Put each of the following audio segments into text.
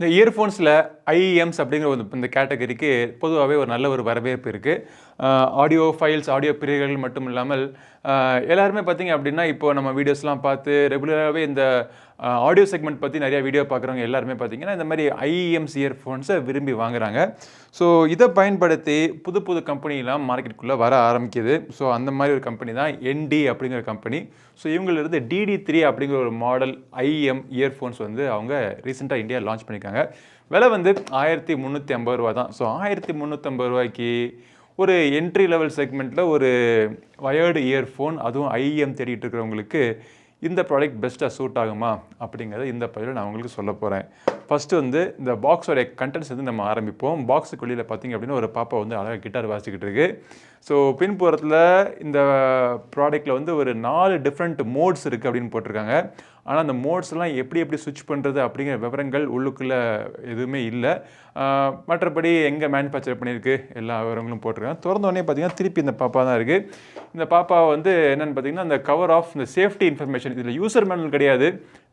இந்த இயர்ஃபோன்ஸில் ஐஎம்ஸ் அப்படிங்கிற ஒரு இந்த கேட்டகரிக்கு பொதுவாகவே ஒரு நல்ல ஒரு வரவேற்பு இருக்குது ஆடியோ ஃபைல்ஸ் ஆடியோ பிரியர்கள் மட்டும் இல்லாமல் எல்லாருமே பார்த்தீங்க அப்படின்னா இப்போ நம்ம வீடியோஸ்லாம் பார்த்து ரெகுலராகவே இந்த ஆடியோ செக்மெண்ட் பற்றி நிறைய வீடியோ பார்க்குறவங்க எல்லாருமே பார்த்தீங்கன்னா இந்த மாதிரி ஐஎம்ஸ் இயர்ஃபோன்ஸை விரும்பி வாங்குறாங்க. ஸோ இதை பயன்படுத்தி புது புது கம்பெனிலாம் மார்க்கெட்டுக்குள்ளே வர ஆரம்பிக்குது. ஸோ அந்த மாதிரி ஒரு கம்பெனி தான் என்டி அப்படிங்கிற கம்பெனி ஸோ இவங்களிருந்து டிடி த்ரீ அப்படிங்கிற ஒரு மாடல் ஐஎம் இயர்ஃபோன்ஸ் வந்து அவங்க ரீசெண்டாக இந்தியா லான்ச் பண்ணியிருக்காங்க. விலை வந்து ஆயிரத்தி முந்நூற்றி ஐம்பது ரூபா தான். ஸோ ஆயிரத்தி முந்நூற்றம்பது ரூபாய்க்கு ஒரு என்ட்ரி லெவல் செக்மெண்ட்டில் ஒரு வயர்டு இயர்ஃபோன் அதுவும் ஐஎம் தேடிட்டு இருக்கிறவங்களுக்கு இந்த ப்ராடக்ட் பெஸ்ட்டாக சூட் ஆகுமா அப்படிங்கிறத இந்த பதிவில் நான் உங்களுக்கு சொல்ல போகிறேன் ஃபஸ்ட்டு வந்து இந்த பாக்ஸோட கண்டென்ட்ஸ் வந்து நம்ம ஆரம்பிப்போம். பாக்ஸுக்கு வெளியில் பார்த்தீங்க அப்படின்னா ஒரு பாப்பா வந்து அழகாக கிட்டார் வாசிக்கிட்டு இருக்கு. ஸோ பின்புறத்தில் இந்த ப்ராடக்ட்டில் வந்து ஒரு நாலு டிஃப்ரெண்ட் மோட்ஸ் இருக்குது அப்படின்னு போட்டிருக்காங்க. ஆனால் அந்த மோட்ஸ்லாம் எப்படி எப்படி சுவிட்ச் பண்ணுறது அப்படிங்கிற விவரங்கள் உள்ளுக்குள்ளே எதுவுமே இல்லை. மற்றபடி எங்கே மேனுஃபேக்சர் பண்ணியிருக்கு? எல்லா விவரங்களும் போட்டிருக்காங்க. திறந்தோடனே பார்த்தீங்கன்னா திருப்பி இந்த பாப்பா தான் இருக்குது இந்த பாப்பா வந்து என்னென்னு பார்த்தீங்கன்னா அந்த கவர் ஆஃப் இந்த சேஃப்டி இன்ஃபர்மேஷன் இதில் யூசர் மேனுவல் கிடையாது.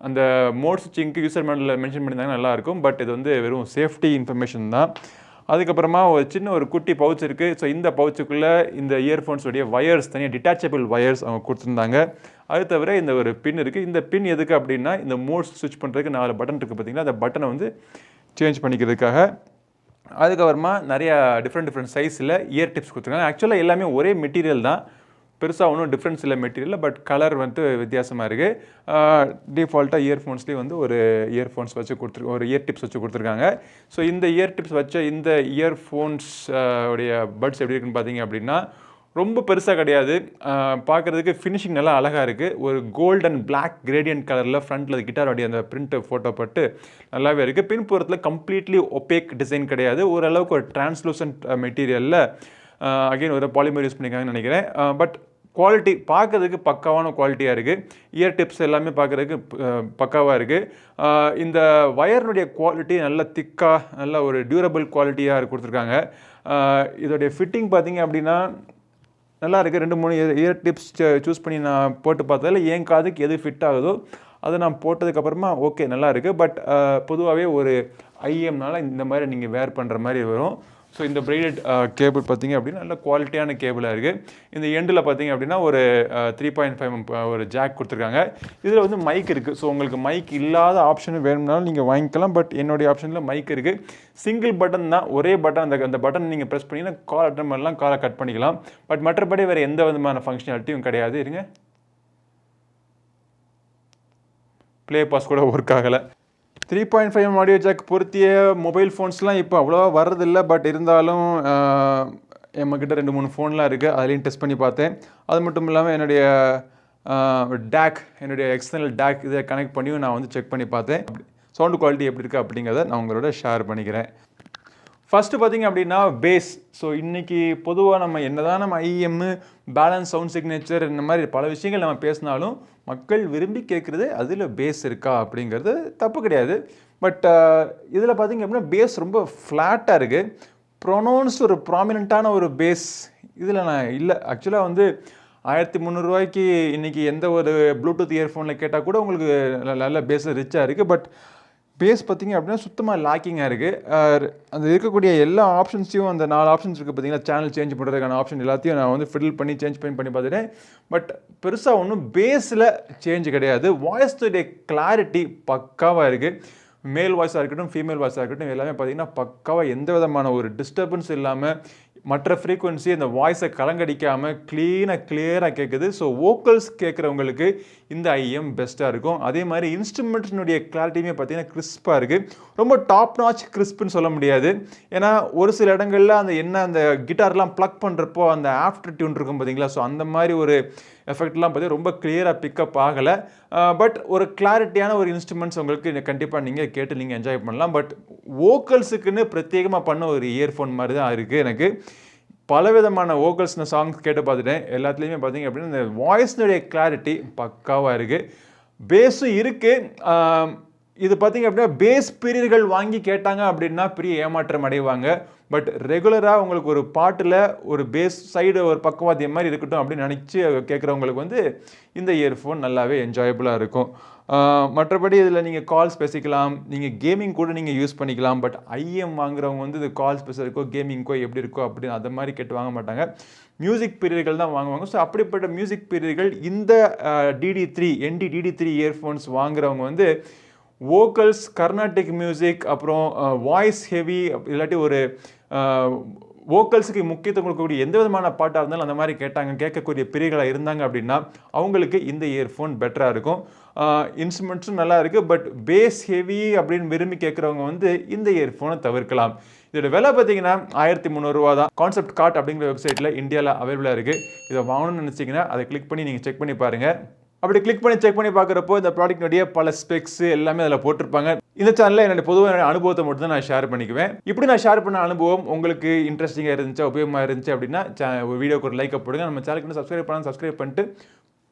அந்த மோட் சுவிட்சிங்க்கு யூசர் மேனுவலில் மென்ஷன் பண்ணியிருந்தாங்க நல்லாயிருக்கும் பட் இது வந்து வெறும் சேஃப்டி இன்ஃபர்மேஷன் தான். அதுக்கப்புறமா ஒரு சின்ன ஒரு குட்டி பவுச் இருக்குது ஸோ இந்த பவுச்சுக்குள்ளே இந்த இயர்ஃபோன்ஸுடைய ஒயர்ஸ் தனியாக டிட்டாச்சபிள் ஒயர்ஸ் அவங்க கொடுத்துருந்தாங்க. அது தவிர இந்த ஒரு பின் இருக்குது இந்த பின் எதுக்கு அப்படின்னா இந்த மோட்ஸ் ஸ்விட்ச் பண்ணுறதுக்கு நாலு பட்டன் இருக்குது பார்த்திங்கன்னா அந்த பட்டனை வந்து சேஞ்ச் பண்ணிக்கிறதுக்காக. அதுக்கப்புறமா நிறையா டிஃப்ரெண்ட் டிஃப்ரெண்ட் சைஸில் இயர் டிப்ஸ் கொடுத்துருக்காங்க. ஆக்சுவலாக எல்லாமே ஒரே மெட்டீரியல் தான். பெருசாக ஒன்றும் டிஃப்ரென்ஸ் இல்லை மெட்டீரியல் பட் கலர் வந்து வித்தியாசமாக இருக்குது டிஃபால்ட்டாக இயர்ஃபோன்ஸ்லேயும் வந்து ஒரு இயர்ஃபோன்ஸ் வச்சு கொடுத்துரு ஒரு இயர் டிப்ஸ் வச்சு கொடுத்துருக்காங்க. ஸோ இந்த இயர் டிப்ஸ் வச்ச இந்த இயர்ஃபோன்ஸ் உடைய பட்ஸ் எப்படி இருக்குன்னு பார்த்தீங்க அப்படின்னா ரொம்ப பெருசாக கிடையாது. பார்க்குறதுக்கு ஃபினிஷிங் நல்லா அழகாக இருக்குது ஒரு கோல்ட் அண்ட் பிளாக் கிரேடியன்ட் கலரில் ஃப்ரண்ட்டில் கிட்டாரோடைய அந்த பிரிண்ட்டு ஃபோட்டோ பட்டு நல்லாவே இருக்குது பின்புறத்தில் கம்ப்ளீட்லி ஒப்பேக் டிசைன் கிடையாது. ஓரளவுக்கு ஒரு டிரான்ஸ்லூசன்ட் மெட்டீரியலில் அகைன் ஒரு பாலிமர் யூஸ் பண்ணியிருக்காங்கன்னு நினைக்கிறேன். பட் குவாலிட்டி பார்க்குறதுக்கு பக்காவான குவாலிட்டியாக இருக்குது இயர் டிப்ஸ் எல்லாமே பார்க்குறதுக்கு பக்காவாக இருக்குது இந்த ஒயர்னுடைய குவாலிட்டி நல்ல திக்காக நல்ல ஒரு டியூரபிள் குவாலிட்டியாக கொடுத்துருக்காங்க. இதோடைய ஃபிட்டிங் பார்த்தீங்க அப்படின்னா நல்லா இருக்குது ரெண்டு மூணு இயர் டிப்ஸ் சூஸ் பண்ணி நான் போட்டு பார்த்ததில் என் காதுக்கு எது ஃபிட் ஆகுதோ அதை நான் போட்டதுக்கப்புறமா ஓகே நல்லா இருக்குது பட் பொதுவாகவே ஒரு ஐஎம்னால இந்த மாதிரி நீங்கள் வேர் பண்ணுற மாதிரி வரும். ஸோ இந்த பிரைடட் கேபிள் uh, பார்த்தீங்க அப்படின்னா நல்ல குவாலிட்டியான கேபிளாக இருக்குது இந்த எண்டில் பார்த்தீங்க அப்படின்னா ஒரு த்ரீ பாயிண்ட் ஃபைவ் ஒரு ஜாக் கொடுத்துருக்காங்க. இதில் வந்து மைக் இருக்குது ஸோ உங்களுக்கு மைக் இல்லாத ஆப்ஷன் வேணும்னாலும் நீங்கள் வாங்கிக்கலாம். பட் என்னுடைய ஆப்ஷனில் மைக் இருக்குது சிங்கிள் பட்டன் தான். ஒரே பட்டன் அந்த அந்த பட்டன் நீங்கள் ப்ரெஸ் பண்ணிங்கன்னா கால் அட்டன் பண்ணலாம். காலை கட் பண்ணிக்கலாம். பட் மற்றபடி வேறு எந்த விதமான ஃபங்க்ஷனாலிட்டியும் கிடையாது. இருங்க. ப்ளே பாஸ் கூட ஒர்க் ஆகலை. Three point five audio jack பொருத்திய mobile ஃபோன்ஸ்லாம் இப்போ அவ்வளோவா வர்றதில்ல. பட் இருந்தாலும் எம்மக்கிட்ட ரெண்டு மூணு ஃபோன்லாம் இருக்குது அதுலேயும் டெஸ்ட் பண்ணி பார்த்தேன். அது மட்டும் இல்லாமல் என்னுடைய டேக் என்னுடைய எக்ஸ்டர்னல் டேக் இதை கனெக்ட் பண்ணியும் நான் வந்து செக் பண்ணி பார்த்தேன். சவுண்டு குவாலிட்டி எப்படி இருக்குது அப்படிங்கிறத நான் உங்களோட ஷேர் பண்ணிக்கிறேன். ஃபஸ்ட்டு பார்த்தீங்க அப்படின்னா பேஸ் ஸோ இன்றைக்கி பொதுவாக நம்ம என்னதான் நம்ம ஐஎம்மு பேலன்ஸ் சவுண்ட் சிக்னேச்சர் இந்த மாதிரி பல விஷயங்கள் நம்ம பேசினாலும் மக்கள் விரும்பி கேட்குறது அதில் பேஸ் இருக்கா அப்படிங்கிறது தப்பு கிடையாது. பட் இதில் பார்த்தீங்க அப்படின்னா பேஸ் ரொம்ப ஃப்ளாட்டாக இருக்குது ப்ரொனவுன்ஸ் ஒரு ப்ராமினெண்ட்டான ஒரு பேஸ் இதில் நான் இல்லை. ஆக்சுவலாக வந்து ஆயிரத்தி முந்நூறுரூவாய்க்கு இன்றைக்கி எந்த ஒரு ப்ளூடூத் இயர்ஃபோனில் கேட்டால் கூட உங்களுக்கு நல்ல பேஸில் ரிச்சாக இருக்குது பட் ஸ்பேஸ் பார்த்தீங்க அப்படின்னா சுத்தமாக லேக்கிங்காக இருக்குது அந்த இருக்கக்கூடிய எல்லா ஆப்ஷன்ஸையும் அந்த நாலு ஆப்ஷன்ஸ் இருக்குது பார்த்தீங்கன்னா சேனல் சேஞ்ச் பண்ணுறதுக்கான ஆப்ஷன் எல்லாத்தையும் நான் வந்து ஃபில் பண்ணி சேஞ்ச் பண்ணி பண்ணி பார்த்துட்டேன். பட் பெருசாக ஒன்றும் பேஸில் சேஞ்ச் கிடையாது. வாய்ஸுடைய கிளாரிட்டி பக்காவாக இருக்குது மேல் வாய்ஸாக இருக்கட்டும் ஃபீமேல் வாய்ஸாக இருக்கட்டும் எல்லாமே பார்த்தீங்கன்னா பக்காவாக எந்த விதமான ஒரு டிஸ்டர்பன்ஸ் இல்லாமல் மற்ற ஃப்ரீக்குவென்சி அந்த வாய்ஸை கலங்கடிக்காமல் க்ளீனாக கிளியராக கேட்குது ஸோ வோக்கல்ஸ் கேட்குறவங்களுக்கு இந்த ஐஎம் பெஸ்ட்டாக இருக்கும். அதே மாதிரி இன்ஸ்ட்ருமெண்ட்ஸினுடைய கிளாரிட்டியுமே பார்த்தீங்கன்னா கிறிஸ்பாக இருக்குது ரொம்ப டாப் நாச் கிறிஸ்ப்னு சொல்ல முடியாது. ஏன்னா ஒரு சில இடங்களில் அந்த என்ன அந்த கிட்டார்லாம் ப்ளக் பண்ணுறப்போ அந்த ஆஃப்டர் டியூன் இருக்கும் பார்த்தீங்களா? ஸோ அந்த மாதிரி ஒரு எஃபெக்ட்லாம் பார்த்தீங்கன்னா ரொம்ப கிளியராக பிக்கப் ஆகலை. பட் ஒரு கிளாரிட்டியான ஒரு இன்ஸ்ட்ருமெண்ட்ஸ் உங்களுக்கு கண்டிப்பாக நீங்கள் கேட்டு நீங்கள் என்ஜாய் பண்ணலாம். பட் வோக்கல்ஸுக்குன்னு பிரத்யேகமாக பண்ண ஒரு இயர்ஃபோன் மாதிரி தான் இருக்குது எனக்கு. பலவிதமான வோக்கல்ஸ் நான் சாங்ஸ் கேட்டு பார்த்துட்டேன். எல்லாத்துலேயுமே பார்த்தீங்க அப்படின்னா இந்த வாய்ஸ்னுடைய கிளாரிட்டி பக்காவாக இருக்குது பேஸும் இருக்குது இது பார்த்தீங்க அப்படின்னா பேஸ் பிரியர்கள் வாங்கி கேட்டாங்க அப்படின்னா பெரிய ஏமாற்றம் அடைவாங்க. பட் ரெகுலராக உங்களுக்கு ஒரு பாட்டில் ஒரு பேஸ் சைடு ஒரு பக்கவாத்தியம் மாதிரி இருக்கட்டும் அப்படின்னு நினச்சி கேட்குறவங்களுக்கு வந்து இந்த இயர்ஃபோன் நல்லாவே என்ஜாயபுளாக இருக்கும். மற்றபடி இதில் நீங்கள் கால்ஸ் பேசிக்கலாம். நீங்கள் கேமிங் கூட நீங்கள் யூஸ் பண்ணிக்கலாம். பட் ஐஎம் வாங்குறவங்க வந்து இது கால்ஸ் பேசுகிறதுக்கோ கேமிங்க்கோ எப்படி இருக்கோ அப்படின்னு அந்த மாதிரி கேட்டு வாங்க மாட்டாங்க. மியூசிக் பீரியர்கள் தான் வாங்குவாங்க. ஸோ அப்படிப்பட்ட மியூசிக் பீரியர்கள் இந்த TT three NT TT three earphones வாங்குறவங்க வந்து வோக்கல்ஸ் கர்நாட்டிக் மியூசிக் அப்புறம் வாய்ஸ் ஹெவி இல்லாட்டி ஒரு வோக்கல்ஸுக்கு முக்கியத்துவம் கொடுக்கக்கூடிய எந்த விதமான பாட்டாக இருந்தாலும் அந்த மாதிரி கேட்டாங்க கேட்கக்கூடிய பிரிவுகளாக இருந்தாங்க அப்படின்னா அவங்களுக்கு இந்த இயர்ஃபோன் பெட்டராக இருக்கும். இன்ஸ்ட்ருமெண்ட்ஸும் நல்லா இருக்குது பட் பேஸ் ஹெவி அப்படின்னு விரும்பி கேட்குறவங்க வந்து இந்த இயர்ஃபோனை தவிர்க்கலாம். இதோட விலை பார்த்தீங்கன்னா ஆயிரத்தி முந்நூறுரூவா தான். கான்செப்ட் கார்ட் அப்படிங்கிற வெப்சைட்டில் இந்தியாவில் அவைலபிளாக இருக்குது இதை வாங்கணும்னு நினச்சிங்கன்னா அதை கிளிக் பண்ணி நீங்கள் செக் பண்ணி பாருங்கள் அப்படி கிளிக் பண்ணி செக் பண்ணி பார்க்குறப்போ இந்த ப்ராடக்ட்னுடைய பல ஸ்பெக்ஸ் எல்லாமே அதில் போட்டிருப்பாங்க. இந்த சேனலில் என்னோட பொதுவாக அனுபவத்தை மட்டும் தான் நான் ஷேர் பண்ணிக்குவேன். இப்படி நான் ஷேர் பண்ண அனுபவம் உங்களுக்கு இன்ட்ரெஸ்டிங்காக இருந்துச்சு உபயோகமாக இருந்துச்சு அப்படின்னா வீடியோக்கு ஒரு லைக் போடுங்க. நம்ம சேனலுக்கு சப்ஸ்கிரைப் பண்ணால் சப்ஸ்கிரைப் பண்ணிட்டு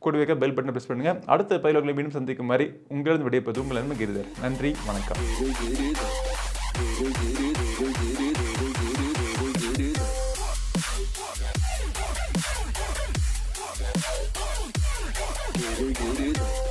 கூட வைக்க பெல் பட்டனை ப்ரெஸ் பண்ணுங்கள் அடுத்த பதிலோக்களை மீண்டும் சந்திக்கும் மாதிரி உங்களிருந்து விடைபெறுவது உங்கள் நன்மை கிரிதர். நன்றி வணக்கம். we can do this.